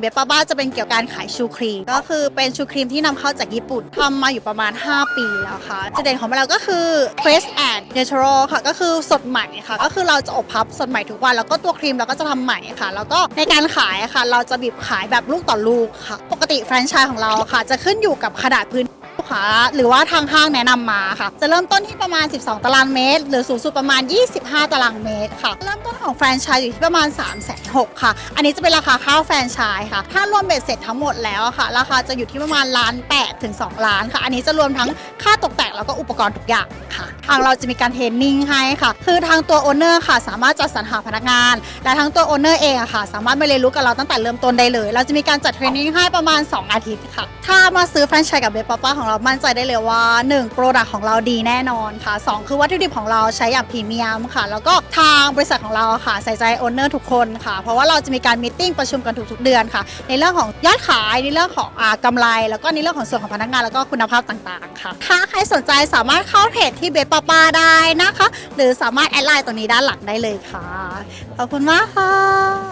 เบปป้าบ้าจะเป็นเกี่ยวกับการขายชูครีม ก็คือเป็นชูครีมที่นำเข้าจากญี่ปุ่นทำมาอยู่ประมาณ 5 ปีแล้วค่ะจุดเด่นของเราก็คือ fresh and natural ค่ะ ก็คือสดใหม่ค่ะ ก็คือเราจะอบพับสดใหม่ทุกวัน แล้วก็ตัวครีมเราก็จะทำใหม่ค่ะ แล้วก็ในการขายค่ะ เราจะบีบขายแบบลูกต่อลูกค่ะ ปกติแฟรนไชส์ของเราค่ะ จะขึ้นอยู่กับขนาดพื้น ค้า หรือว่าทางห้างแนะนำมาค่ะ จะเริ่มต้นที่ประมาณ 12 ตารางเมตร หรือสูงสุดประมาณ 25 ตารางเมตรค่ะ เริ่มต้นของแฟรนไชส์อยู่ที่ประมาณ 3 6 0 0 0ค่ะ อันนี้จะเป็นราคาข้าวแฟรนไชส์ค่ะ ถ้ารวมเบ็ดเสร็จทั้งหมดแล้วอะค่ะ ราคาจะอยู่ที่ประมาณล้าน8ถึง2ล้านค่ะ อันนี้จะรวมทั้งค่าตกแต่งแล้วก็อุปกรณ์ทุกอย่างค่ะ ทางเราจะมีการเทรนนิ่งให้ค่ะ คือทางตัวโอนเนอร์ค่ะ สามารถจัดสรรหาพนักงาน และทั้งตัวโอนเนอร์เองอะค่ะ สามารถมาเรียนรู้กับเราตั้งแต่เริ่มต้นได้เลย เราจะมีการจัดเทรนนิ่งให้ประมาณ 2 อาทิตย์ค่ะ ถ้ามาซื้อแฟรนไชส์กับเบปป้าของเรามั่นใจได้เลยว่า1โปรดักของเราดีแน่นอนค่ะ 2 คือวัตถุดิบของเราใช้อย่างพรีเมียมค่ะ แล้วก็ทางบริษัทของเราค่ะใส่ใจโอนเนอร์ทุกคนค่ะ เพราะว่าเราจะมีการมีติ้งประชุมกันทุกๆเดือนค่ะ ในเรื่องของยอดขายในเรื่องของอากำไร แล้วก็ในเรื่องของส่วนของพนักงานแล้วก็คุณภาพต่างๆค่ะ ถ้าใครสนใจสามารถเข้าเพจที่เบปป้าได้นะคะ หรือสามารถแอดไลน์ตัวนี้ด้านหลังได้เลยค่ะ ขอบคุณมากค่ะ